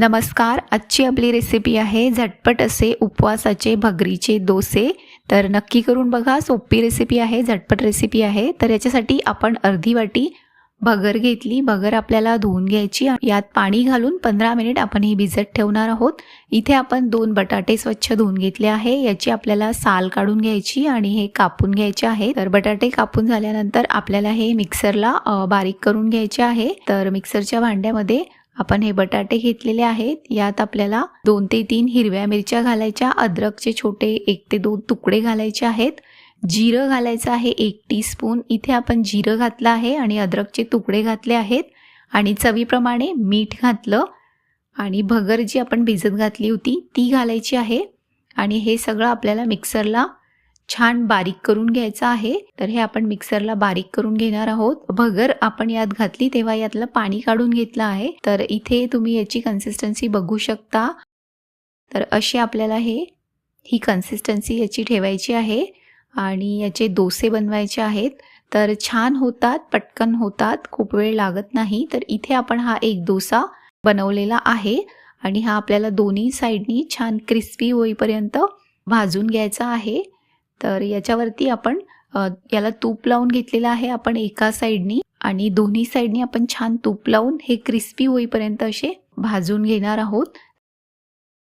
नमस्कार आजची आपली रेसिपी आहे झटपट असे उपवासाचे भगरीचे डोसे. तर नक्की करून बघा सोपी रेसिपी आहे झटपट रेसिपी आहे. तर याच्यासाठी आपण अर्धी वाटी भगर घेतली. भगर आपल्याला धुवून घ्यायची. यात पाणी घालून पंधरा मिनिट आपण ही भिजत ठेवणार आहोत. इथे आपण दोन बटाटे स्वच्छ धुवून घेतले आहे. याची आपल्याला साल काढून घ्यायची आणि हे कापून घ्यायचे आहे. तर बटाटे कापून झाल्यानंतर आपल्याला हे मिक्सरला बारीक करून घ्यायचे आहे. तर मिक्सरच्या भांड्यामध्ये आपण हे बटाटे घेतलेले आहेत. यात आपल्याला दोन ते तीन हिरव्या मिरच्या घालायच्या अद्रकचे छोटे एक ते दोन तुकडे घालायचे आहेत. जिरं घालायचं आहे एक टीस्पून. इथे आपण जिरं घातलं आहे आणि अद्रकचे तुकडे घातले आहेत. आणि चवीप्रमाणे मीठ घातलं आणि भगर जी आपण भिजत घातली होती ती घालायची आहे. आणि हे सगळं आपल्याला मिक्सरला छान बारीक करून घ्यायचं आहे. तर हे आपण मिक्सरला बारीक करून घेणार आहोत. भगर आपण यात घातली तेव्हा यातलं पाणी काढून घेतलं आहे. तर इथे तुम्ही याची कन्सिस्टन्सी बघू शकता. तर अशी आपल्याला हे ही कन्सिस्टन्सी याची ठेवायची आहे. आणि याचे डोसे बनवायचे आहेत. तर छान होतात पटकन होतात खूप वेळ लागत नाही. तर इथे आपण हा एक डोसा बनवलेला आहे. आणि हा आपल्याला दोन्ही साईडनी छान क्रिस्पी होईपर्यंत भाजून घ्यायचा आहे. तर याच्यावरती आपण याला तूप लावून घेतलेलं आहे आपण एका साईडनी आणि दोन्ही साईडनी आपण छान तूप लावून हे क्रिस्पी होईपर्यंत असे भाजून घेणार आहोत.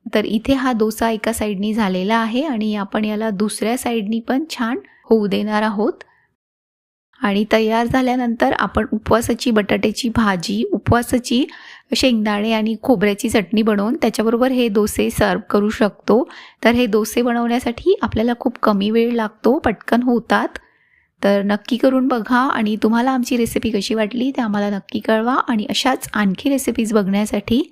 तर इथे हा डोसा एका साईडनी झालेला आहे आणि आपण याला दुसऱ्या साईडनी पण छान होऊ देणार आहोत. आणि तयार झाल्यानंतर आपण उपवासाची बटाट्याची भाजी उपवासाची शेंगदाणे आणि खोबऱ्याची चटणी बनवून त्याच्याबरोबर हे डोसे सर्व करू शकतो. तर हे डोसे बनवण्यासाठी आपल्याला खूप कमी वेळ लागतो पटकन होतात. तर नक्की करून बघा आणि तुम्हाला आमची रेसिपी कशी वाटली ते आम्हाला नक्की कळवा आणि अशाच आणखी रेसिपीज बघण्यासाठी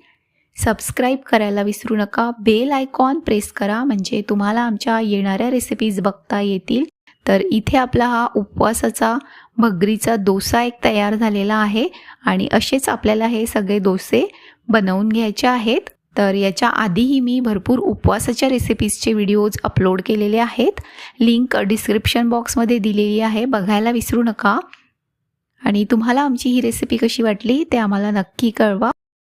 सबस्क्राईब करायला विसरू नका. बेल आयकॉन प्रेस करा म्हणजे तुम्हाला आमच्या येणाऱ्या रेसिपीज बघता येतील. तर इथे आपला हा उपवासाचा भगरीचा डोसा एक तयार झालेला आहे आणि असेच आपल्याला हे सगळे डोसे बनवून घ्यायचे आहेत. तर याच्या आधीही मी भरपूर उपवासाच्या रेसिपीजचे व्हिडिओज अपलोड केलेले आहेत. लिंक डिस्क्रिप्शन बॉक्समध्ये दिलेली आहे. बघायला विसरू नका. आणि तुम्हाला आमची ही रेसिपी कशी वाटली ते आम्हाला नक्की कळवा.